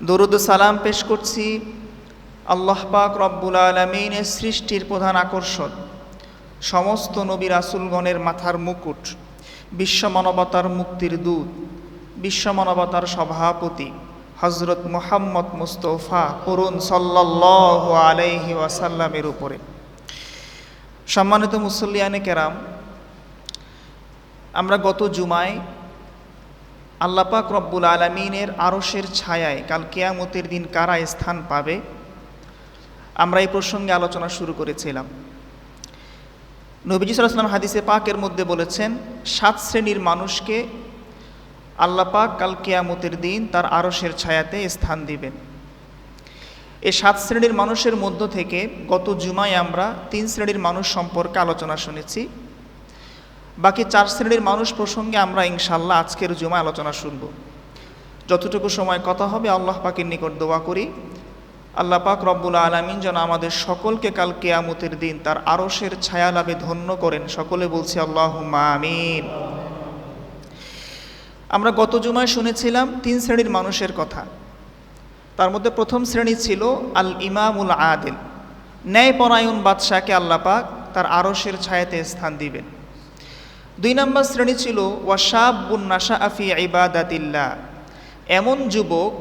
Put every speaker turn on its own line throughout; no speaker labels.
দরুদ সালাম পেশ করছি আল্লাহ পাক রব্বুল আলমিনের সৃষ্টির প্রধান আকর্ষণ, সমস্ত নবী রাসুলগণের মাথার মুকুট, বিশ্ব মানবতার মুক্তির দূত, বিশ্ব মানবতার সভাপতি হজরত মোহাম্মদ মুস্তফা করুন সাল্লাহ আলাইহি ওয়াসাল্লামের উপরে। সম্মানিত মুসল্লিয়ানে কেরাম, আমরা গত জুমায় আল্লাপাক রব্বুল আলমিনের আরসের ছায়ায় কাল কেয়ামতের দিন কারা স্থান পাবে? আমরা এই প্রসঙ্গে আলোচনা শুরু করেছিলাম। নবীজি সাল্লাম হাদিসে পাকের মধ্যে বলেছেন, সাত শ্রেণির মানুষকে আল্লাহ পাক কাল কেয়ামতের দিন তার আরসের ছায়াতে স্থান দিবেন। এই সাত শ্রেণির মানুষের মধ্য থেকে গত জুমায় আমরা তিন শ্রেণির মানুষ সম্পর্কে আলোচনা শুনেছি। বাকি চার শ্রেণির মানুষ প্রসঙ্গে আমরা ইনশাল্লাহ আজকের জুমায় আলোচনা শুনব। যতটুকু সময় কথা হবে, আল্লাহ পাকের নিকট দোয়া করি। আল্লাহ পাক রব্বুল আলমিন যেন আমাদের সকলকে কাল কেয়ামতের দিন তার আরসের ছায়া লাভে ধন্য করেন। সকলে বলছি আল্লাহ আমিন। আমরা গত জুমায় শুনেছিলাম তিন শ্রেণির মানুষের কথা। তার মধ্যে প্রথম শ্রেণি ছিল আল ইমামুল আদিল। ন্যায়পরায়ণ বাদশাহকে আল্লাহ পাক তার আরসের ছায়াতে স্থান দিবেন। দুই নম্বর শ্রেণি ছিল, ওয়াশাবুন নাশা আফি ইবাদাতিল্লাহ। এমন যুবক,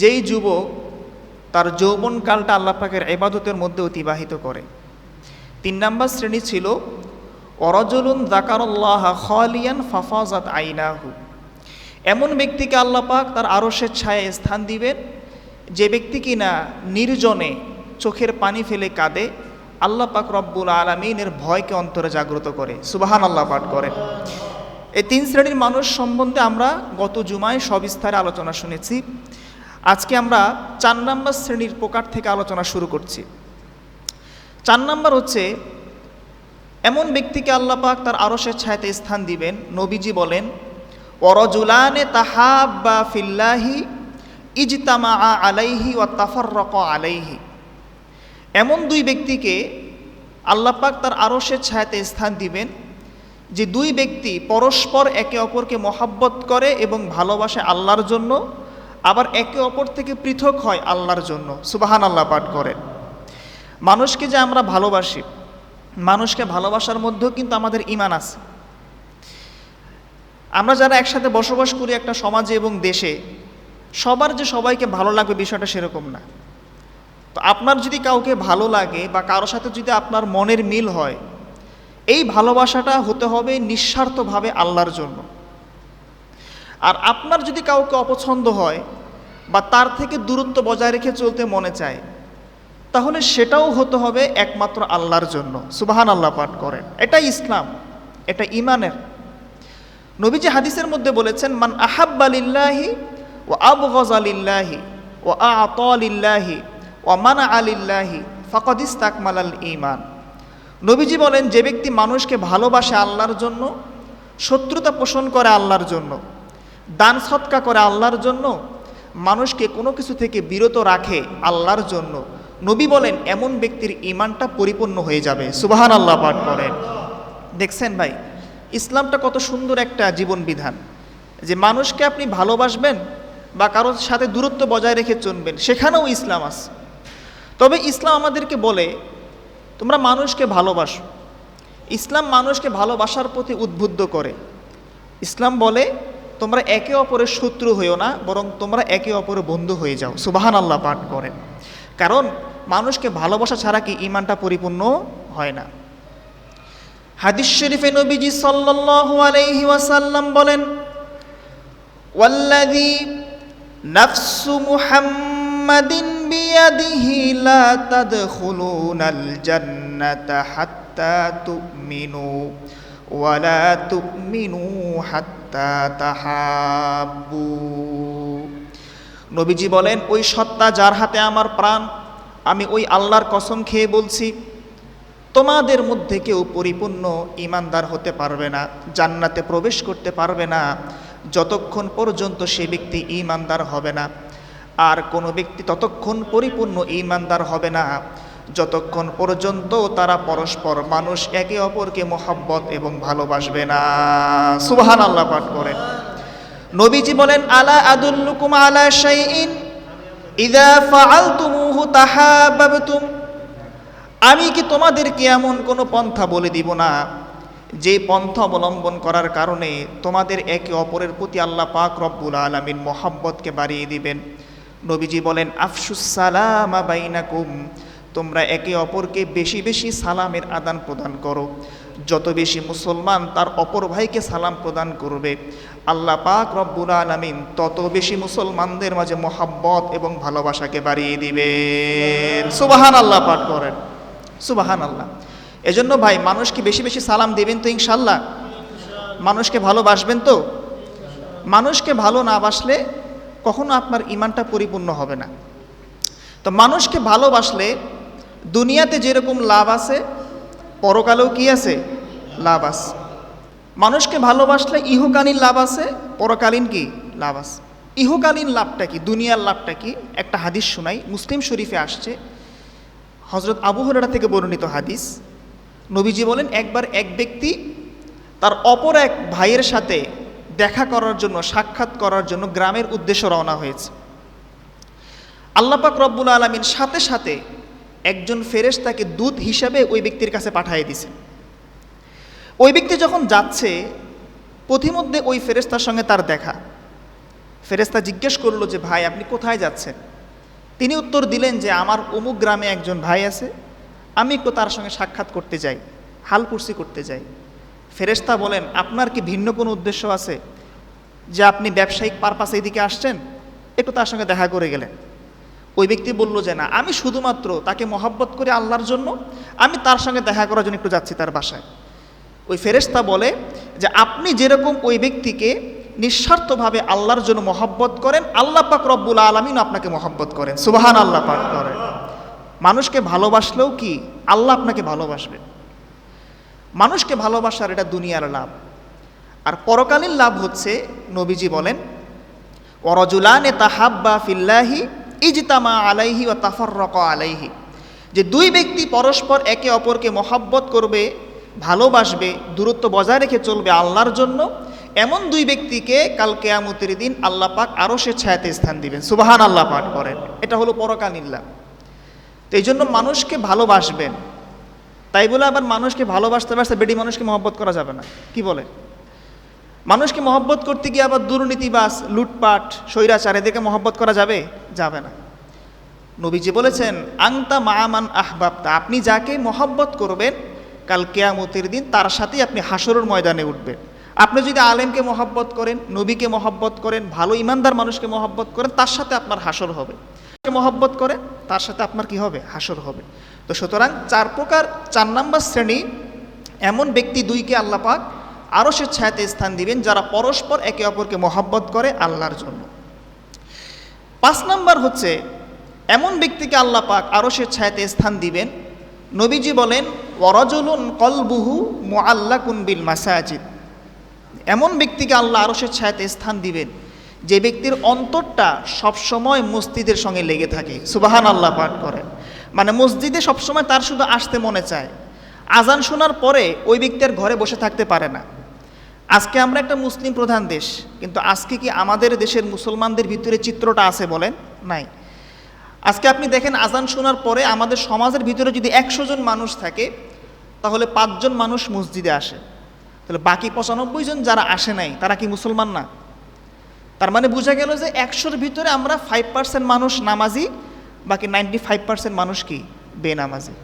যেই যুবক তার যৌবনকালটা আল্লাহ পাকের এবাদতের মধ্যে অতিবাহিত করে। তিন নম্বর শ্রেণি ছিল অরজলুন জাকারল্লাহ খালিয়ান ফাফাজাত আইনাহু। এমন ব্যক্তিকে আল্লাহ পাক তার আরসের ছায়া স্থান দিবেন, যে ব্যক্তি কিনা নির্জনে চোখের পানি ফেলে কাঁদে আল্লাহ পাক রব্বুল আলমিনের ভয়কে অন্তরে জাগ্রত করে। সুবাহান আল্লাহ পাঠ করেন। এই তিন শ্রেণির মানুষ সম্বন্ধে আমরা গত জুমায় সবিস্তারে আলোচনা শুনেছি। আজকে আমরা চার নম্বর শ্রেণির প্রকার থেকে আলোচনা শুরু করছি। চার নম্বর হচ্ছে, এমন ব্যক্তিকে আল্লাহ পাক তার আরসের ছায়াতে স্থান দিবেন, নবীজি বলেন, অরজুলানে তাহাব্বা ফিল্লাহি ইজতামা আলাইহি ও তাফাররক আলাইহি। এমন দুই ব্যক্তিকে আল্লাহ পাক তার আরসের ছায়াতে স্থান দিবেন যে দুই ব্যক্তি পরস্পর একে অপরকে মহাব্বত করে এবং ভালোবাসে আল্লাহর জন্য, আবার একে অপর থেকে পৃথক হয় আল্লাহর জন্য। সুবাহান আল্লাহ পাঠ করেন। মানুষকে যে আমরা ভালোবাসি, মানুষকে ভালোবাসার মধ্যেও কিন্তু আমাদের ইমান আছে। আমরা যারা একসাথে বসবাস করি একটা সমাজে এবং দেশে, সবার যে সবাইকে ভালো লাগবে বিষয়টা সেরকম না। তো আপনার যদি কাউকে ভালো লাগে বা কারোর সাথে যদি আপনার মনের মিল হয়, এই ভালোবাসাটা হতে হবে নিঃস্বার্থভাবে আল্লাহর জন্য। আর আপনার যদি কাউকে অপছন্দ হয় বা তার থেকে দূরত্ব বজায় রেখে চলতে মনে চায়, তাহলে সেটাও হতে হবে একমাত্র আল্লাহর জন্য। সুবাহান আল্লাহ পাঠ করেন। এটা ইসলাম, এটা ইমানের নবীজি হাদিসের মধ্যে বলেছেন, মান আহাব্বালিল্লাহি ও আবগজ আলিল্লাহি ও আতলিল্লাহি ও মানা আলিল্লাহি ফকদিস তাকমাল আল ইমান নবীজি বলেন, যে ব্যক্তি মানুষকে ভালোবাসে আল্লাহর জন্য, শত্রুতা পোষণ করে আল্লাহর জন্য, দান সৎকা করে আল্লাহর জন্য, মানুষকে কোনো কিছু থেকে বিরত রাখে আল্লাহর জন্য, নবী বলেন, এমন ব্যক্তির ইমানটা পরিপূর্ণ হয়ে যাবে। সুবাহান আল্লাহ পাঠ করেন দেখছেন ভাই, ইসলামটা কত সুন্দর একটা জীবন বিধান যে মানুষকে আপনি ভালোবাসবেন বা কারোর সাথে দূরত্ব বজায় রেখে চলবেন, সেখানেও ইসলাম আছে। তবে ইসলাম আমাদেরকে বলে, তোমরা মানুষকে ভালোবাসো। ইসলাম মানুষকে ভালোবাসার প্রতি উদ্বুদ্ধ করে। ইসলাম বলে, তোমরা একে অপরের শত্রু হইও না, বরং তোমরা একে অপরের বন্ধু হয়ে যাও। সুবাহান আল্লাহ পাঠ করেন। কারণ মানুষকে ভালোবাসা ছাড়া কি ইমানটা পরিপূর্ণ হয় না। হাদিস শরীফে নবীজি সাল্লাল্লাহু আলাইহি বলেন, ওয়াল্লাযী নাফসু মুহাম্মাদিন নবীজি বলেন, ওই সত্তা যার হাতে আমার প্রাণ, আমি ওই আল্লাহর কসম খেয়ে বলছি, তোমাদের মধ্যে কেউ পরিপূর্ণ ইমানদার হতে পারবে না, জান্নাতে প্রবেশ করতে পারবে না, যতক্ষণ পর্যন্ত সে ব্যক্তি ইমানদার হবে না। আর কোনো ব্যক্তি ততক্ষণ পরিপূর্ণ ইমানদার হবে না। যতক্ষণ পর্যন্ত তারা পরস্পর মানুষ একে অপরকে মোহাব্বত এবং ভালোবাসবে না। সুবহান আল্লাহ পাঠ করেন। নবীজি বলেন, আলা আদুল্লুকুম আলা শাইইন ইদা ফাআলতুমুহু তাহাব্বাবতুম। আমি কি তোমাদেরকে এমন কোনো পন্থা বলে দিব না? যে পন্থা অবলম্বন করার কারণে তোমাদের একে অপরের প্রতি আল্লাহ পাক রব্বুল আলমিন মোহাব্বতকে বাড়িয়ে দিবেন। নবীজি বলেন, আফসুস সালাম বাইনাকুম, তোমরা একে অপরকে বেশি বেশি সালামের আদান প্রদান করো। যত বেশি মুসলমান তার অপর ভাইকে সালাম প্রদান করবে। আল্লাহ পাক রব্বুল আলমিন তত বেশি মুসলমানদের মাঝে মোহাব্বত এবং ভালোবাসাকে বাড়িয়ে দিবেন। সুবাহান আল্লাহ পাঠ করেন। সুবাহান আল্লাহ এজন্য ভাই মানুষকে বেশি বেশি সালাম দেবেন তো ইনশাল্লাহ মানুষকে ভালোবাসবেন তো? মানুষকে ভালো না বাসলে কখনো আপনার ইমানটা পরিপূর্ণ হবে না। তো মানুষকে ভালোবাসলে দুনিয়াতে যেরকম লাভ আছে, পরকালেও কি আছে? লাভ আছে। মানুষকে ভালোবাসলে ইহকালীন লাভ আছে, পরকালীন কি? লাভ আছে। ইহকালীন লাভটা কি? দুনিয়ার লাভটা কি? একটা হাদিস শোনাই, মুসলিম শরীফে আসছে। হজরত আবু হরারা থেকে বর্ণিত হাদিস। নবীজি বলেন, একবার এক ব্যক্তি তার অপর এক ভাইয়ের সাথে দেখা করার জন্য, সাক্ষাৎ করার জন্য গ্রামের উদ্দেশ্যে রওনা হয়েছে। আল্লাপাক রব্বুল আলমিন সাথে সাথে একজন ফেরেশ তাকে দূত হিসাবে ওই ব্যক্তির কাছে পাঠিয়ে দিছে ওই ব্যক্তি যখন যাচ্ছে, পথিমধ্যে ওই ফেরেস্তার সঙ্গে তার দেখা। ফেরেস্তা জিজ্ঞেস করল যে, ভাই, আপনি কোথায় যাচ্ছেন? তিনি উত্তর দিলেন যে, আমার অমুক গ্রামে একজন ভাই আছে। আমি একটু তার সঙ্গে সাক্ষাৎ করতে যাই হালকুর্সি করতে যাই। ফেরেস্তা বলেন, আপনার কি ভিন্ন কোনো উদ্দেশ্য আছে যে আপনি ব্যবসায়িক পারপাসে এদিকে আসছেন? একটু তার সঙ্গে দেখা করে গেলেন। ওই ব্যক্তি বলল যে, না, আমি শুধুমাত্র তাকে মহব্বত করে আল্লাহর জন্য, আমি তার সঙ্গে দেখা করার জন্য একটু যাচ্ছি তার বাসায়। ওই ফেরেস্তা বলে যে, আপনি যেরকম ওই ব্যক্তিকে নিঃস্বার্থভাবে আল্লাহর জন্য মহব্বত করেন, আল্লাহ পাক রব্বুল আলমিন আপনাকে মহব্বত করেন। সুবাহান আল্লাহ পাক করেন মানুষকে ভালোবাসলেও কি আল্লাহ আপনাকে ভালোবাসবে? মানুষকে ভালোবাসার এটা দুনিয়ার লাভ। আর পরকালীন লাভ হচ্ছে নবীজি বলেন অরজুলানে তাহাব্বা ফিল্লাহি ইজতামা আলাইহি ও তাফাররক আলাইহি। যে দুই ব্যক্তি পরস্পর একে অপরকে মহাব্বত করবে, ভালোবাসবে, দূরত্ব বজায় রেখে চলবে আল্লাহর জন্য, এমন দুই ব্যক্তিকে কাল কেয়ামতের দিন আল্লাহ পাক আরও সে ছায়াতে স্থান দিবেন। সুবাহান আল্লাহ পাঠ করেন এটা হলো পরকালীন লাভ। তো এই জন্য মানুষকে ভালোবাসবেন তাই বলে আবার মানুষকে ভালোবাসতে বাসতে বেডি মানুষকে মহব্বত করা যাবে না। কি বলে? মানুষকে মহব্বত করতে গিয়ে আবার দুর্নীতিবাস লুটপাট, স্বৈরাচার এদেরকে মহব্বত করা যাবে? যাবে না। নবীজি বলেছেন আংতা মামান আহবাবতা। আপনি যাকে মহব্বত করবেন, কাল কেয়ামতের দিন তার সাথেই আপনি হাসরের ময়দানে উঠবেন। আপনি যদি আলেমকে মহব্বত করেন, নবীকে মহব্বত করেন, ভালো ইমানদার মানুষকে মহব্বত করেন, তার সাথে আপনার হাসর হবে। মহব্বত করেন তার সাথে আপনার কি হবে? হাসর হবে। তো সুতরাং চার প্রকার, চার নাম্বার শ্রেণি, এমন ব্যক্তি দুইকে আল্লাহ পাক আরও ছায়াতে স্থান দিবেন যারা পরস্পর একে অপরকে মহব্বত করে আল্লাহর জন্য। পাঁচ নাম্বার হচ্ছে, এমন ব্যক্তিকে আল্লাহ পাক আরও সে ছায়াতে স্থান দিবেন। নবীজি বলেন ওরজলুন কলবুহু মোয়াল্লাকুন বিল মাসাজিদ। এমন ব্যক্তিকে আল্লাহ আরও ছায়াতে স্থান দিবেন, যে ব্যক্তির অন্তরটা সবসময় মসজিদের সঙ্গে লেগে থাকে। সুবাহান আল্লাহ পাঠ করেন। মানে মসজিদে সবসময় তার শুধু আসতে মনে চায়। আজান শোনার পরে ওই ব্যক্তি আর ঘরে বসে থাকতে পারে না। আজকে আমরা একটা মুসলিম প্রধান দেশ, কিন্তু আজকে কি আমাদের দেশের মুসলমানদের ভিতরে চিত্রটা আছে বলেন? নাই। আজকে আপনি দেখেন আজান শোনার পরে আমাদের সমাজের ভিতরে যদি একশো জন মানুষ থাকে, তাহলে পাঁচজন মানুষ মসজিদে আসে। তাহলে বাকি পঁচানব্বই জন যারা আসে নাই, তারা কি মুসলমান না? তার মানে বোঝা গেল যে একশোর ভিতরে আমরা ফাইভ পার্সেন্ট মানুষ নামাজি বাকি নাইনটি ফাইভ পার্সেন্ট মানুষ কি? বেনামাজি।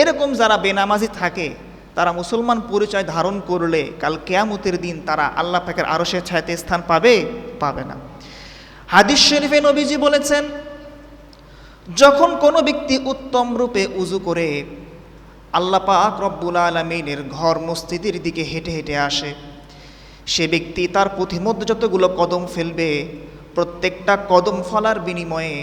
এরকম যারা বেনামাজি থাকে, তারা মুসলমান পরিচয় ধারণ করলে কাল কেয়ামতের দিন তারা আল্লাহ পাকের আরশের ছায়াতে স্থান পাবে পাবে না। হাদিস শরীফে নবীজি বলেছেন, যখন কোনো ব্যক্তি উত্তম রূপে উজু করে, আল্লাহ পাক রব্বুল আলমিনের ঘর মসজিদের দিকে হেঁটে হেঁটে আসে। সে ব্যক্তি তার পথিমধ্যে যতগুলো কদম ফেলবে, প্রত্যেকটা কদম ফলার বিনিময়ে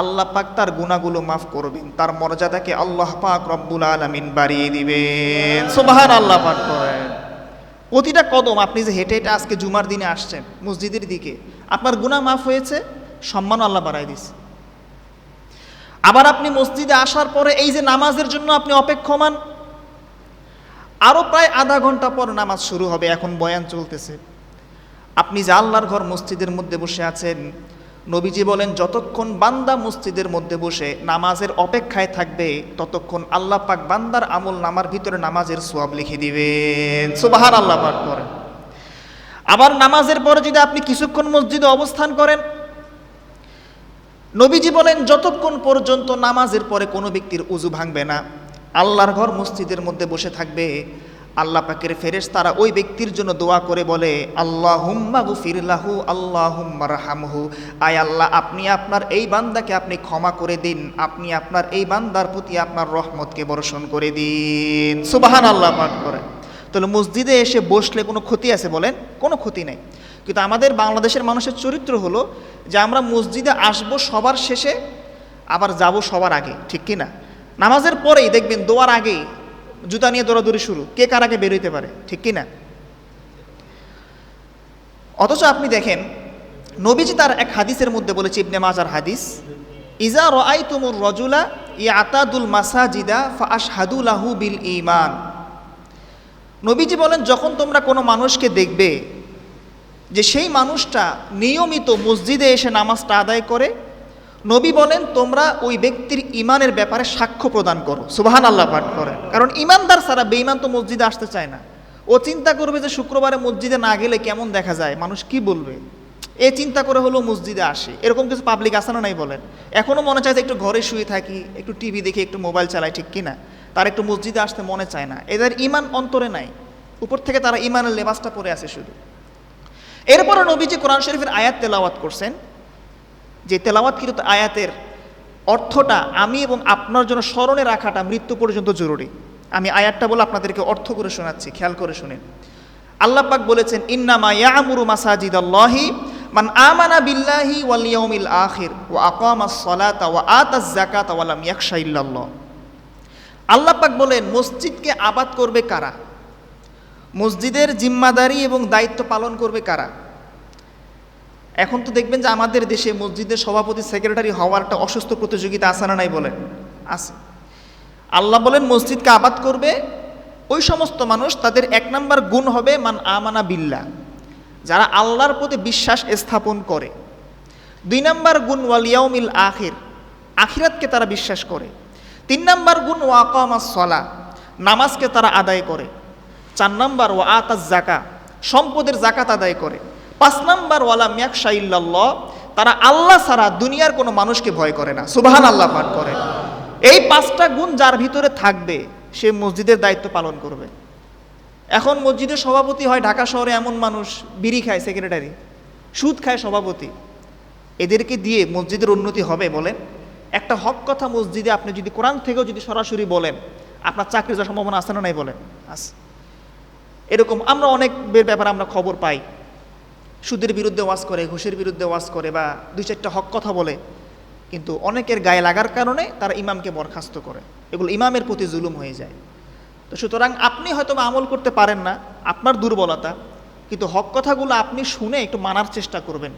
আল্লাহ পাক তার গুণাগুলো মাফ করবেন, তার মর্যাদাকে আল্লাহ পাক রব্বুল আলমিন বাড়িয়ে দিবেন। সুবাহান আল্লাহ পাক করেন। প্রতিটা কদম, আপনি যে হেঁটে হেঁটে আজকে জুমার দিনে আসছেন, মসজিদের দিকে, আপনার গুণা মাফ হয়েছে, সম্মান আল্লাহ বাড়াই দিছে আবার আপনি মসজিদে আসার পরে এই যে নামাজের জন্য আপনি অপেক্ষমান আরও প্রায় আধা ঘণ্টা পর নামাজ শুরু হবে, এখন বয়ান চলতেছে। আপনি যে আল্লাহর ঘর মসজিদের মধ্যে বসে আছেন নবীজি বলেন, যতক্ষণ বান্দা মসজিদের মধ্যে বসে নামাজের অপেক্ষায় থাকবে, ততক্ষণ আল্লাহ পাক বান্দার আমল নামার ভিতরে নামাজের সোয়াব লিখে দিবেন। সুবাহার আল্লাহ পাক করেন আবার নামাজের পরে যদি আপনি কিছুক্ষণ মসজিদে অবস্থান করেন, নবীজি বলেন, যতক্ষণ পর্যন্ত নামাজের পরে কোনো ব্যক্তির উজু ভাঙবে না, আল্লাহর ঘর মসজিদের মধ্যে বসে থাকবে আল্লাহ পাকের ফেরেশ তারা ওই ব্যক্তির জন্য দোয়া করে বলে আল্লাহ হুম্মা গুফিরলাহু আল্লাহ হুম্মার হামহু আয় আল্লাহ, আপনি আপনার এই বান্দাকে আপনি ক্ষমা করে দিন। আপনি আপনার এই বান্দার প্রতি আপনার রহমতকে বর্ষণ করে দিন। সুবাহান আল্লাহ পাঠ করে। তাহলে মসজিদে এসে বসলে কোনো ক্ষতি আছে বলেন? কোনো ক্ষতি নেই। কিন্তু আমাদের বাংলাদেশের মানুষের চরিত্র হলো যে আমরা মসজিদে আসব সবার শেষে, আবার যাব সবার আগে, ঠিক কি না নামাজের পরেই দেখবেন দোয়ার আগেই জুতা নিয়ে দৌড়াদৌড়ি শুরু। কে কার আগে বেরোইতে পারে? ঠিক কি না? অথচ আপনি দেখেন, নবীজি তার এক হাদিসের মধ্যে বলেছে, ইবনে মাজার হাদিস, ইজা রাই তুমুর রজুলা ই আতাদুল মাসাজিদা ফা আশহাদুলাহু বিল ইমান নবীজি বলেন, যখন তোমরা কোনো মানুষকে দেখবে, যে সেই মানুষটা নিয়মিত মসজিদে এসে নামাজটা আদায় করে নবী বলেন, তোমরা ওই ব্যক্তির ইমানের ব্যাপারে সাক্ষ্য প্রদান করো। সুবাহান আল্লাহ পাঠ করে কারণ ইমানদার ছাড়া বেঈমান তো মসজিদে আসতে চায় না। ও চিন্তা করবে যে শুক্রবারে মসজিদে না গেলে কেমন দেখা যায়? মানুষ কি বলবে? এ চিন্তা করে হলো মসজিদে আসে। এরকম কিছু পাবলিক আসে না নাই বলেন। এখনও মনে চায় যে একটু ঘরে শুয়ে থাকি, একটু টিভি দেখি, একটু মোবাইল চালাই, ঠিক কিনা? তার একটু মসজিদে আসতে মনে চায় না। এদের ইমান অন্তরে নাই। উপর থেকে তারা ইমানের লেবাসটা পরে আসে শুধু। এরপরে নবীজি কোরআন শরীফের আয়াত তেলাওয়াত করছেন। যে তেলাওয়াতকৃত আয়াতের অর্থটা আমি এবং আপনার জন্য স্মরণে রাখাটা মৃত্যু পর্যন্ত জরুরি। আমি আয়াতটা বলে আপনাদেরকে অর্থ করে শোনাচ্ছি, খেয়াল করে শুনেন। আল্লাহ পাক বলেছেন, ইন্নামা ইয়ামুরু মাসাজিদ আল্লাহি মান আমানা বিল্লাহি ওয়াল ইয়াউমিল আখির ওয়া আকামাস সালাতা ওয়া আতাজ যাকাতা ওয়া লাম ইয়াখশা ইল্লাল্লাহ। আল্লাহ পাক বলেন, মসজিদকে আবাদ করবে কারা? মসজিদের জিম্মাদারি এবং দায়িত্ব পালন করবে কারা? এখন তো দেখবেন যে আমাদের দেশে মসজিদের সভাপতি, সেক্রেটারি হওয়ার একটা অসুস্থ প্রতিযোগিতা আছে না নাই বলেন? আছে। আল্লাহ বলেন, মসজিদকে আবাদ করবে, ওই সমস্ত মানুষ তাদের এক নম্বর গুণ হবে মান আমানা বিল্লা যারা আল্লাহর প্রতি বিশ্বাস স্থাপন করে। দুই নম্বর গুণ ওয়ালিয়াউমিল আখির, আখিরাতকে তারা বিশ্বাস করে। তিন নম্বর গুণ ওয়াকামাস সলা, নামাজকে তারা আদায় করে। চার নম্বর ওয়া আতাজ জাকা সম্পদের জাকাত আদায় করে। পাঁচ নম্বর ওয়ালা মিয়াকশা ইল্লাল্লাহ, তারা আল্লাহ ছাড়া দুনিয়ার কোনো মানুষকে ভয় করে না। সুবাহান আল্লাহ পাঠ করে। এই পাঁচটা গুণ যার ভিতরে থাকবে, সে মসজিদের দায়িত্ব পালন করবে। এখন মসজিদের সভাপতি হয় ঢাকা শহরে এমন মানুষ, বিড়ি খায় সেক্রেটারি সুদ খায় সভাপতি। এদেরকে দিয়ে মসজিদের উন্নতি হবে বলেন। একটা হক কথা মসজিদে আপনি যদি কোরআন থেকেও যদি সরাসরি বলেন, আপনার চাকরি যাওয়ার সম্ভাবনা আছে না নাই বলেন? আছে এরকম আমরা অনেক ব্যাপারে আমরা খবর পাই। সুদের বিরুদ্ধে ওয়াজ করে, ঘুষের বিরুদ্ধে ওয়াজ করে বা দুই চারটা হক কথা বলে, কিন্তু অনেকের গায়ে লাগার কারণে তারা ইমামকে বরখাস্ত করে। এগুলো ইমামের প্রতি জুলুম হয়ে যায়। তো সুতরাং আপনি হয়তো আমল করতে পারেন না, আপনার দুর্বলতা, কিন্তু হক কথাগুলো আপনি শুনে একটু মানার চেষ্টা করবেন।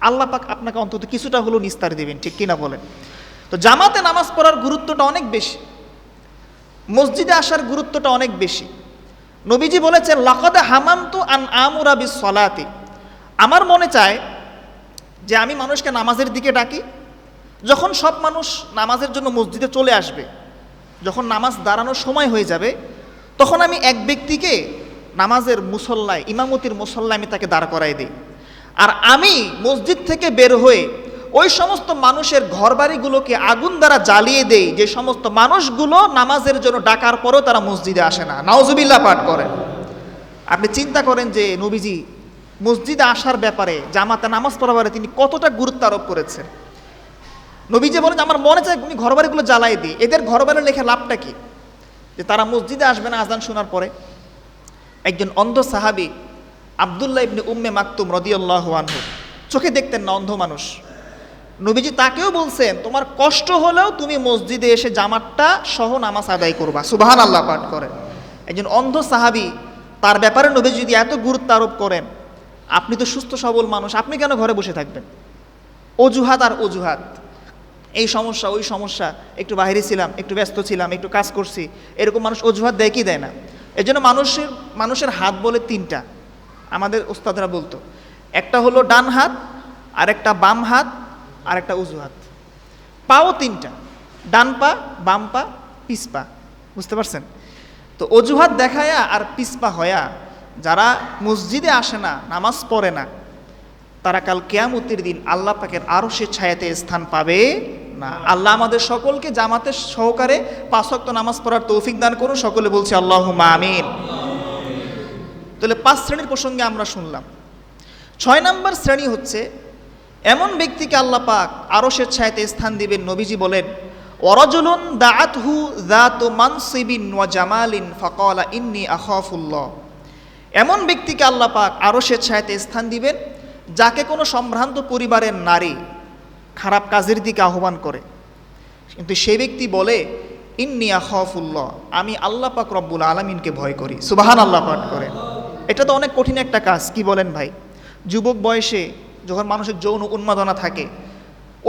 আল্লাহ পাক আপনাকে অন্তত কিছুটা হলেও নিস্তার দেবেন, ঠিক কিনা বলেন? তো জামাতে নামাজ পড়ার গুরুত্বটা অনেক বেশি। মসজিদে আসার গুরুত্বটা অনেক বেশি। নবীজি বলেছেন, লাকদে হামামতু আন আমুরা বিস সলাতে। আমার মনে চায় যে আমি মানুষকে নামাজের দিকে ডাকি, যখন সব মানুষ নামাজের জন্য মসজিদে চলে আসবে, যখন নামাজ দাঁড়ানোর সময় হয়ে যাবে, তখন আমি এক ব্যক্তিকে নামাজের মুসল্লায়, ইমামতির মুসল্লায় আমি তাকে দাঁড় করাই দিই। আর আমি মসজিদ থেকে বের হয়ে ওই সমস্ত মানুষের ঘরবাড়িগুলোকে আগুন দ্বারা জ্বালিয়ে দেয় যে সমস্ত মানুষগুলো নামাজের জন্য ডাকার পরেও তারা মসজিদে আসে না। নাওজুবিল্লাহ পাঠ করেন। আপনি চিন্তা করেন যে নবীজি মসজিদে আসার ব্যাপারে, জামাতে নামাজ পড়াবারে তিনি কতটা গুরুত্ব আরোপ করেছেন? নবীজি বলেন, আমার মনে চায় উনি ঘরবাড়িগুলো জ্বালাই দিই। এদের ঘরবাড়ি লেখা লাভটা কি? যে তারা মসজিদে আসবে না, আজান শোনার পরে একজন অন্ধ সাহাবি, আবদুল্লাহ ইবনে উম্মে মাকতুম রদিয়াল্লাহু আনহু, চোখে দেখতেন না, অন্ধ মানুষ। নবীজি তাকেও বলছেন, তোমার কষ্ট হলেও তুমি মসজিদে এসে জামাতটা সহ নামাজ আদায় করবা। সুবাহান আল্লাহ পাঠ করেন। একজন অন্ধ সাহাবি, তার ব্যাপারে নবীজি যদি এত গুরুত্ব আরোপ করেন আপনি তো সুস্থ, সবল মানুষ, আপনি কেন ঘরে বসে থাকবেন? অজুহাত আর অজুহাত। এই সমস্যা, ওই সমস্যা, একটু বাইরে ছিলাম, একটু ব্যস্ত ছিলাম, একটু কাজ করছি, এরকম মানুষ অজুহাত দেয় কি দেয় না? এজন্য মানুষের মানুষের হাত বলে তিনটা, আমাদের ওস্তাদরা বলতো। একটা হলো ডান হাত আর একটা বাম হাত আর একটা অজুহাত। পাও তিনটা, ডান পা, বাম পা পিস পা, বুঝতে পারছেন? তো অজুহাত দেখায়া আর পিসপা হয়া যারা মসজিদে আসে না, নামাজ পড়ে না, তারা কাল কেয়ামতির দিন আল্লাহ পাকের আরও সে ছায়াতে স্থান পাবে না। আল্লাহ আমাদের সকলকে জামাতের সহকারে পাঁচক্ত নামাজ পড়ার তৌফিক দান করুন। সকলে বলছি আল্লাহ আমিন। তাহলে পাঁচ শ্রেণির প্রসঙ্গে আমরা শুনলাম। ছয় নম্বর শ্রেণি হচ্ছে, এমন ব্যক্তিকে আল্লাহ পাক আরও সে ছায়াতে স্থান দিবেন, নবীজি বলেন ওয়ারাজুলুন দাআতহু যাতু মানসিবিন ওয়া জামালিন ফাকালা ইন্নী আখাফুল্লাহ। এমন ব্যক্তিকে আল্লাহ পাক আরও সে ছায়াতে স্থান দিবেন, যাকে কোনো সম্ভ্রান্ত পরিবারের নারী খারাপ কাজের দিকে আহ্বান করে। কিন্তু সেই ব্যক্তি বলে, ইন্নি আখাফুল্লাহ, আমি আল্লাহ পাক রব্বুল আলমিনকে ভয় করি। সুবাহান আল্লাহ পাক করে। এটা তো অনেক কঠিন একটা কাজ, কি বলেন ভাই? যুবক বয়সে যখন মানুষের যৌন উন্মাদনা থাকে,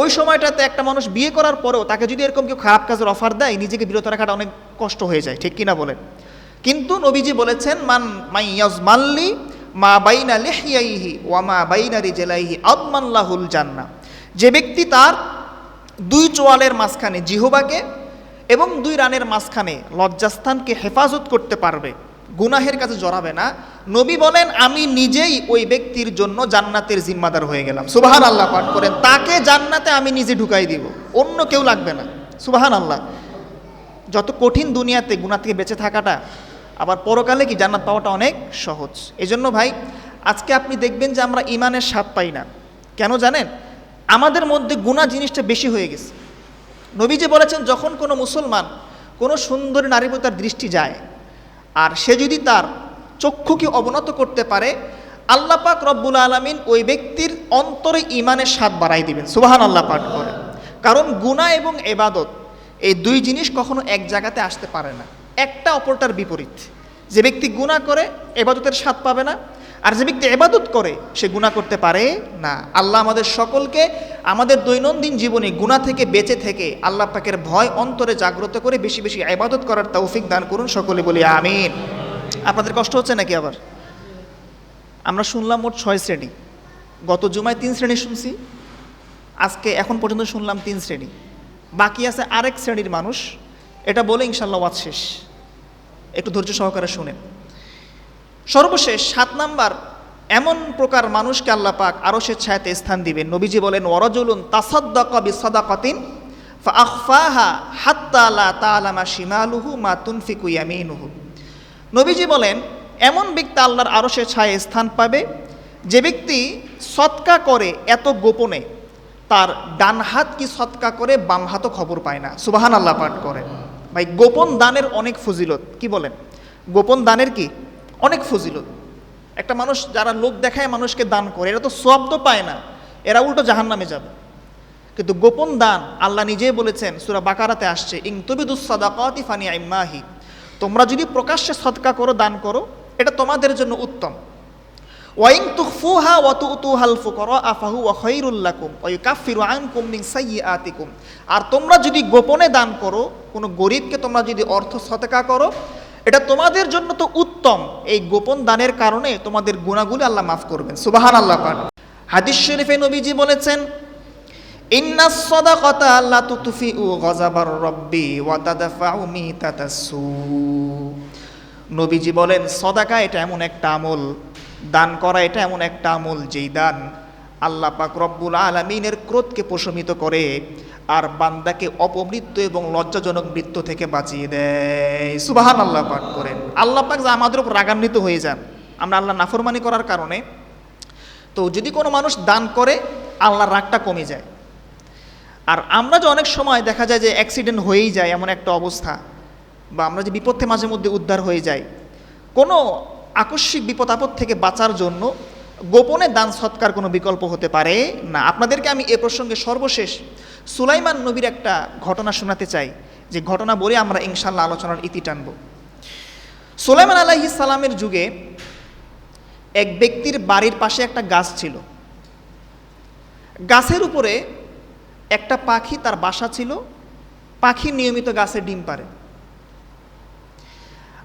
ওই সময়টাতে একটা মানুষ বিয়ে করার পরেও তাকে যদি এরকম কেউ খারাপ কাজের অফার দেয়, নিজেকে বিরত রাখাটা অনেক কষ্ট হয়ে যায়, ঠিক কিনা বলেন? কিন্তু নবীজি বলেছেন, মান মাইয়াজ মাল্লি মা বাইনা লেহিয়াইহি ওয়া মা বাইনা রিজেলাইহি আদমাল্লাহুল জান্না। যে ব্যক্তি তার দুই চোয়ালের মাঝখানে জিহবাকে এবং দুই রানের মাঝখানে লজ্জাস্থানকে হেফাজত করতে পারবে, গুনাহের কাছে জড়াবে না, নবী বলেন, আমি নিজেই ওই ব্যক্তির জন্য জান্নাতের জিম্মাদার হয়ে গেলাম। সুবাহান আল্লাহ পাঠ করেন, তাকে জান্নাতে আমি নিজে ঢুকাই দিব, অন্য কেউ লাগবে না। সুবাহান আল্লাহ যত কঠিন দুনিয়াতে গুণা থেকে বেঁচে থাকাটা আবার পরকালে কি জান্নাত পাওয়াটা অনেক সহজ? এজন্য ভাই, আজকে আপনি দেখবেন যে আমরা ইমানের স্বাদ পাই না। কেন জানেন? আমাদের মধ্যে গুণা জিনিসটা বেশি হয়ে গেছে। নবীজি বলেছেন, যখন কোনো মুসলমান কোনো সুন্দরী প্রতি তার দৃষ্টি যায়, আর সে যদি তার চক্ষুকে অবনত করতে পারে, আল্লাহ পাক রব্বুল আলমিন ওই ব্যক্তির অন্তরে ইমানের স্বাদ বাড়াই দিবেন। সুবাহান আল্লাহ পাঠ করে কারণ গুণা এবং এবাদত এই দুই জিনিস কখনো এক জায়গাতে আসতে পারে না। একটা অপরটার বিপরীত। যে ব্যক্তি গুণা করে, এবাদতের স্বাদ পাবে না, আর যে ব্যক্তি এবাদত করে, সে গুণা করতে পারে না। আল্লাহ আমাদের সকলকে আমাদের দৈনন্দিন জীবনে গুণা থেকে বেঁচে থেকে আল্লাহ পাকের ভয় অন্তরে জাগ্রত করে বেশি বেশি এবাদত করার তৌফিক দান করুন সকলে বলি আমিন। আপনাদের কষ্ট হচ্ছে নাকি আবার? আমরা শুনলাম মোট ছয় শ্রেণি। গত জুমায় তিন শ্রেণি শুনছি, আজকে এখন পর্যন্ত শুনলাম তিন শ্রেণি। বাকি আছে আরেক শ্রেণির মানুষ, এটা বলে ইনশাল্লাহ ওয়াজ শেষ। একটু ধৈর্য সহকারে শুনেন। সর্বশেষ সাত নাম্বার, এমন প্রকার মানুষকে আল্লাহ পাক আরও সে ছায়াতে স্থান দিবেন। নবীজি বলেন ওরজুলুন তাসাদ্দাক বিসাদাকাতিন ফাআখফাহা হাত্তা লা শিমালুহু মা তুনফিকু ইয়ামিনুহু। নবীজি বলেন, এমন ব্যক্তি আল্লাহর আরও সে ছায়ে স্থান পাবে, যে ব্যক্তি সৎকা করে এত গোপনে, তার ডান হাত কি সৎকা করে বাম হাতও খবর পায় না। সুবাহান আল্লাহ পাঠ করে ভাই, গোপন দানের অনেক ফজিলত। কি বলেন? গোপন দানের কি? অনেক ফজিলত। একটা মানুষ যারা লোক দেখায় মানুষকে দান করে, এরা তো সব তো পায় না, এরা উল্টো জাহান নামে যাবে। কিন্তু গোপন দান আল্লাহ নিজেই বলেছেন, সুরা বাকারাতে আসছে ইং তবিদুসাদাকাতি ফানি আইম্মাহি তোমরা যদি প্রকাশ্যে সৎকা করো, দান করো, এটা তোমাদের জন্য উত্তম। ওয়াইং তুখফুহা ওয়া তুতুহাল ফুকারা আফাহু ওয়া খায়রুল লাকুম ওয়া ইউকাফিরু আনকুম মিন সাইয়্যাতিকুম আর তোমরা যদি গোপনে দান করো, কোনো গরিবকে তোমরা যদি অর্থ সদকা করো, এটা তোমাদের জন্য তো উত্তম। এই গোপন দানের কারণে তোমাদের গুণাগুলি আল্লাহ মাফ করবেন। সুবাহান আল্লাহ পাক। হাদিস শরীফে নবীজি বলেছেন, ইন্না সদাকতা আল্লাহ তুতুফি উ গজাবার রব্বি ওয়া তাদাফাউ মিতাতাসু নবীজি বলেন, সদাকা এটা এমন একটা আমল দান করা এটা এমন একটা আমল যেই দান আল্লাহ পাক রব্বুল আলমিনের ক্রোধকে প্রশমিত করে আর বান্দাকে অপমৃত্যু এবং লজ্জাজনক মৃত্যু থেকে বাঁচিয়ে দেয়। সুবাহান আল্লাহ পাক করেন। আল্লাহ পাক যা আমাদের উপর রাগান্বিত হয়ে যান, আমরা আল্লাহ নাফরমানি করার কারণে। তো যদি কোনো মানুষ দান করে, আল্লাহর রাগটা কমে যায়। আর আমরা যে অনেক সময় দেখা যায় যে অ্যাক্সিডেন্ট হয়েই যায় এমন একটা অবস্থা, বা আমরা যে বিপদে মাঝে মধ্যে উদ্ধার হয়ে যাই, কোনো আকস্মিক বিপদ আপদ থেকে বাঁচার জন্য গোপনে দান সৎকার কোনো বিকল্প হতে পারে না। আপনাদেরকে আমি এ প্রসঙ্গে সর্বশেষ সুলাইমান নবীর একটা ঘটনা শোনাতে চাই। যে ঘটনা বলে আমরা ইনশাল্লাহ আলোচনার ইতি টানব। সুলাইমান আলাইহিস সালামের যুগে এক ব্যক্তির বাড়ির পাশে একটা গাছ ছিল। গাছের উপরে একটা পাখি তার বাসা ছিল। পাখি নিয়মিত গাছে ডিম পারে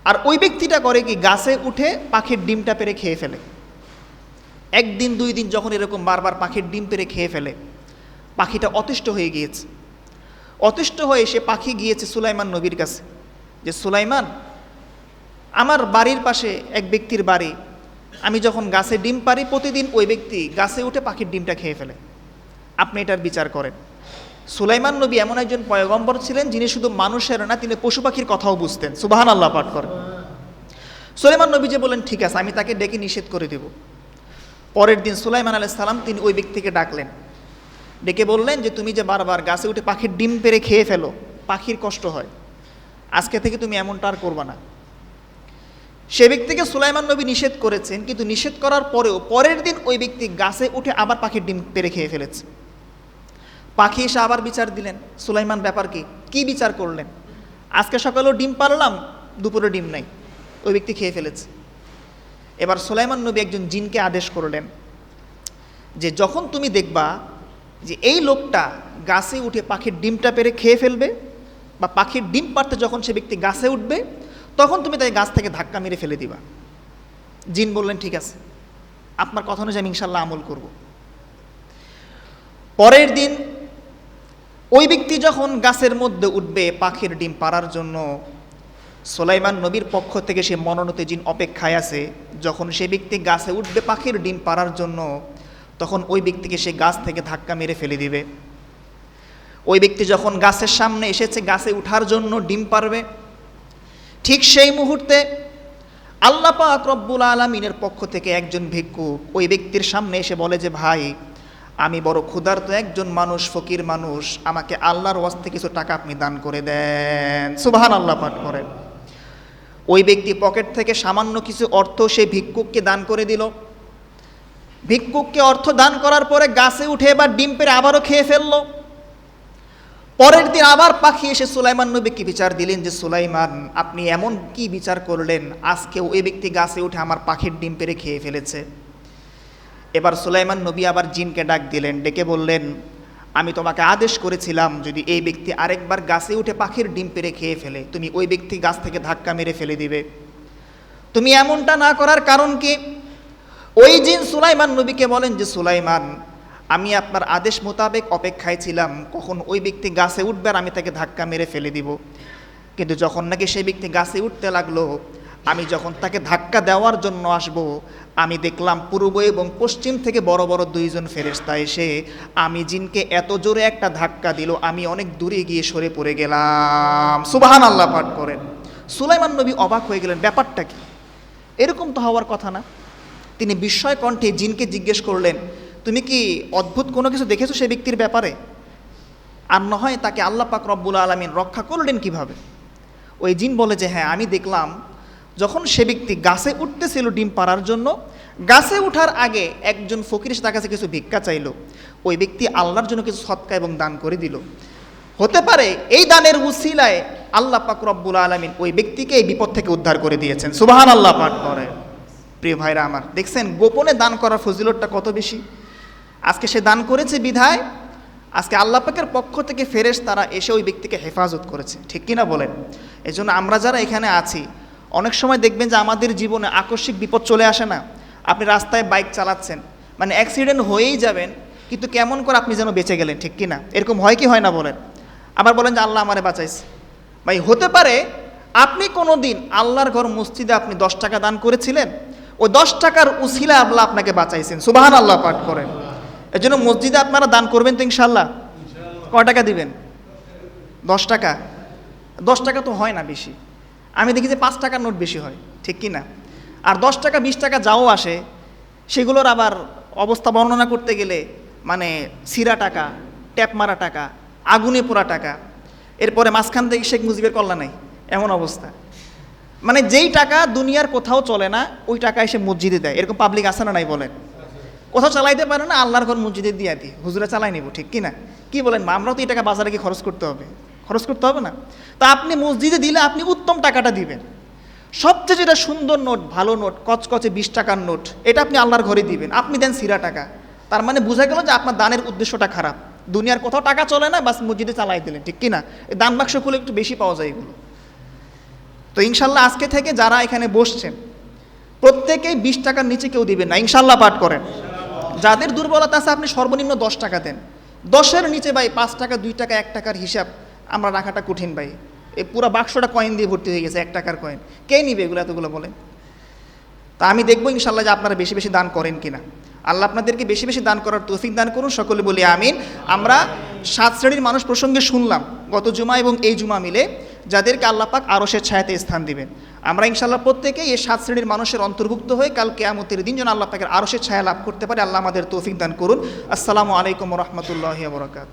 আর ওই ব্যক্তিটা করে কি গাছে উঠে পাখির ডিমটা পেরে খেয়ে ফেলে। একদিন, দুই দিন যখন এরকম বারবার পাখির ডিম পেরে খেয়ে ফেলে, পাখিটা অতিষ্ঠ হয়ে গিয়েছে। অতিষ্ঠ হয়ে সে পাখি গিয়েছে সুলাইমান নবীর কাছে। যে, সুলাইমান, আমার বাড়ির পাশে এক ব্যক্তির বাড়ি। আমি যখন গাছে ডিম পারি প্রতিদিন ওই ব্যক্তি গাছে উঠে পাখির ডিমটা খেয়ে ফেলে। আপনি এটার বিচার করেন। সুলাইমান নবী এমন একজন পয়গম্বর ছিলেন যিনি শুধু মানুষের না, তিনি পশু পাখির কথাও বুঝতেন। সুবাহান আল্লাহ পাঠ করেন। সুলাইমান নবী যে বলেন ঠিক আছে, আমি তাকে ডেকে নিষেধ করে দেব। পরের দিন সুলাইমান আলাইহিস সালাম তিনি ওই ব্যক্তিকে ডাকলেন। ডেকে বললেন যে, তুমি যে বারবার গাছে উঠে পাখির ডিম পেরে খেয়ে ফেলো, পাখির কষ্ট হয়। আজকে থেকে তুমি এমনটা আর করবা না। সে ব্যক্তিকে সুলাইমান নবী নিষেধ করেছেন, কিন্তু নিষেধ করার পরেও পরের দিন ওই ব্যক্তি গাছে উঠে আবার পাখির ডিম পেরে খেয়ে ফেলেছে। পাখি এসে আবার বিচার দিলেন। সুলাইমান ব্যাপার কি কি বিচার করলেন? আজকে সকালেও ডিম পারলাম, দুপুরে ডিম নাই। ওই ব্যক্তি খেয়ে ফেলেছে। এবার সুলাইমান নবী একজন জিনকে আদেশ করলেন যে যখন তুমি দেখবা যে এই লোকটা গাছে উঠে পাখির ডিমটা পেরে খেয়ে ফেলবে বা পাখির ডিম পারতে যখন সে ব্যক্তি গাছে উঠবে, তখন তুমি তাই গাছ থেকে ধাক্কা মেরে ফেলে দিবা। জিন বললেন, ঠিক আছে। আপনার কথা অনুযায়ী আমি ইনশাল্লাহ আমল করব। পরের দিন ওই ব্যক্তি যখন গাছের মধ্যে উঠবে পাখির ডিম পাড়ার জন্য, সোলাইমান নবীর পক্ষ থেকে সে মনোনীত জিন অপেক্ষায় আছে। যখন সে ব্যক্তি গাছে উঠবে পাখির ডিম পাড়ার জন্য, তখন ওই ব্যক্তিকে সে গাছ থেকে ধাক্কা মেরে ফেলে দিবে। ওই ব্যক্তি যখন গাছের সামনে এসেছে, গাছে উঠার জন্য ডিম পারবে ঠিক সেই মুহূর্তে আল্লাহ পাক রব্বুল আলমিনের পক্ষ থেকে একজন ভিক্ষু ওই ব্যক্তির সামনে এসে বলে যে, ভাই আমি বড় ক্ষুধার্ত একজন মানুষ, ফকির মানুষ, আমাকে আল্লাহর ওয়াস্তে কিছু টাকা আপনি দান করে দেন। সুবাহান আল্লাহ পাঠ করেন। ওই ব্যক্তি পকেট থেকে সামান্য কিছু অর্থ সে ভিক্ষুককে দান করে দিল। ভিক্ষুককে অর্থ দান করার পরে গাছে উঠে এবার ডিম পেরে আবারও খেয়ে ফেলল। পরের দিন আবার পাখি এসে সুলাইমান নবীকে বিচার দিলেন যে, সুলাইমান, আপনি এমন কি বিচার করলেন? আজকে ওই ব্যক্তি গাছে উঠে আমার পাখির ডিম পেরে খেয়ে ফেলেছে। এবার সুলাইমান নবী আবার জিনকে ডাক দিলেন, ডেকে বললেন, আমি তোমাকে আদেশ করেছিলাম যদি এই ব্যক্তি আরেকবার গাছে উঠে পাখির ডিম পেরে খেয়ে ফেলে, তুমি ওই ব্যক্তি গাছ থেকে ধাক্কা মেরে ফেলে দিবে। তুমি এমনটা না করার কারণ কি? ওই জিন সুলাইমান নবীকে বলেন যে, সুলাইমান, আমি আপনার আদেশ মোতাবেক অপেক্ষায় ছিলাম, কখন ওই ব্যক্তি গাছে উঠবে আর আমি তাকে ধাক্কা মেরে ফেলে দিব। কিন্তু যখন নাকি সেই ব্যক্তি গাছে উঠতে লাগল আমি যখন তাকে ধাক্কা দেওয়ার জন্য আসব, আমি দেখলাম পূর্ব এবং পশ্চিম থেকে বড় বড় দুইজন ফেরেস্তা এসে আমি জিনকে এত জোরে একটা ধাক্কা দিল, আমি অনেক দূরে গিয়ে সরে পড়ে গেলাম। সুবাহান আল্লাহ পাঠ করেন। সুলাইমান নবী অবাক হয়ে গেলেন, ব্যাপারটা কি? এরকম তো হওয়ার কথা না। তিনি বিস্ময় কণ্ঠে জিনকে জিজ্ঞেস করলেন, তুমি কি অদ্ভুত কোনো কিছু দেখেছ সে ব্যক্তির ব্যাপারে? আর নয় তাকে আল্লাহ পাক রব্বুল আলমিন রক্ষা করলেন কীভাবে? ওই জিন বলে যে হ্যাঁ আমি দেখলাম যখন সে ব্যক্তি গাছে উঠতেছিল ডিম পাড়ার জন্য, গাছে ওঠার আগে একজন ফকির তার কাছে কিছু ভিক্ষা চাইলো। ওই ব্যক্তি আল্লাহর জন্য কিছু সৎকা এবং দান করে দিল। হতে পারে এই দানের উসিলায় আল্লাহ পাক রব্বুল আলমিন ওই ব্যক্তিকে এই বিপদ থেকে উদ্ধার করে দিয়েছেন। সুবাহান আল্লাহ পাঠ করে প্রিয় ভাইরা আমার, দেখছেন, গোপনে দান করার ফজিলতটা কত বেশি? আজকে সে দান করেছে বিধায়, আজকে আল্লাহ পাকের পক্ষ থেকে ফেরেস তারা এসে ওই ব্যক্তিকে হেফাজত করেছে। ঠিক কিনা বলেন? এজন্য আমরা যারা এখানে আছি অনেক সময় দেখবেন যে আমাদের জীবনে আকস্মিক বিপদ চলে আসে না। আপনি রাস্তায় বাইক চালাচ্ছেন মানে অ্যাক্সিডেন্ট হয়েই যাবেন, কিন্তু কেমন করে আপনি যেন বেঁচে গেলেন, ঠিক কি না এরকম হয় কি হয় না বলেন? আবার বলেন যে আল্লাহ আমারে বাঁচাইছে। ভাই, হতে পারে আপনি কোনো দিন আল্লাহর ঘর মসজিদে আপনি দশ টাকা দান করেছিলেন, ওই দশ টাকার উসিলা আল্লাহ আপনাকে বাঁচাইছেন। সুবাহান আল্লাহ পাঠ করেন। এর জন্য মসজিদে আপনারা দান করবেন তো ইনশাল্লাহ কয় টাকা দিবেন? দশ টাকা? দশ টাকা তো হয় না বেশি। আমি দেখি যে পাঁচ টাকার নোট বেশি হয়, ঠিক কি না আর দশ টাকা, বিশ টাকা যাও আসে, সেগুলোর আবার অবস্থা বর্ণনা করতে গেলে মানে সিরা টাকা, ট্যাপ মারা টাকা, আগুনে পোড়া টাকা, এরপরে মাঝখান থেকে শেখ মুজিবের কল্যাণ নাই, এমন অবস্থা। মানে যেই টাকা দুনিয়ার কোথাও চলে না, ওই টাকা এসে মসজিদে দেয়, এরকম পাবলিক আছে না নাই বলেন? কোথাও চালাইতে পারে না, আল্লাহর ঘর মসজিদে দিয়ে দিই, হুজুরা চালাই নিব, ঠিক কি না কি বলেন আমরাও তো এই টাকা বাজারে গিয়ে খরচ করতে হবে। খরচ করতে হবে না। তা আপনি মসজিদে দিলে আপনি উত্তম টাকাটা দিবেন। সবচেয়ে যেটা সুন্দর নোট, ভালো নোট, কচকচে বিশ টাকার নোট, এটা আপনি আল্লাহর ঘরে দিবেন। আপনি দেন সিরা টাকা। তার মানে বোঝা গেল যে আপনার দানের উদ্দেশ্যটা খারাপ। দুনিয়ার কোথাও টাকা চলে না, বাস মসজিদে চালাই দিলেন, ঠিক কি না? এই দান বাক্স খুলে একটু বেশি পাওয়া যায় এগুলো। তো ইনশাল্লাহ আজকে থেকে যারা এখানে বসছেন, প্রত্যেকেই বিশ টাকার নিচে কেউ দিবেন না। ইনশাল্লাহ পাঠ করেন। যাদের দুর্বলতা আছে, আপনি সর্বনিম্ন দশ টাকা দেন। দশের নিচে ভাই পাঁচ টাকা, দুই টাকা, এক টাকার হিসাব আমরা রাখাটা কঠিন ভাই। এই পুরো বাক্সটা কয়েন দিয়ে ভর্তি হয়ে গেছে, এক টাকার কয়েন কে নিবে এগুলো এতগুলো বলেন তা আমি দেখব ইনশাল্লাহ যে আপনারা বেশি বেশি দান করেন কিনা। আল্লাহ আপনাদেরকে বেশি বেশি দান করার তৌফিক দান করুন, সকলে বলি আমিন। আমরা সাত শ্রেণির মানুষ প্রসঙ্গে শুনলাম গত জুমা এবং এই জুমা মিলে, যাদেরকে আল্লাহ পাক ছায়াতে স্থান দিবেন। আমরা ইনশাল্লাহ প্রত্যেকেই এই সাত শ্রেণির মানুষের অন্তর্ভুক্ত হয়ে কাল কেয়ামতের দিন যেন আল্লাহ পাকের আরও সে ছায়া লাভ করতে পারে, আল্লাহ আমাদের তৌফিক দান করুন। আসসালামু আলাইকুম রহমতুল্লাহ বরকাত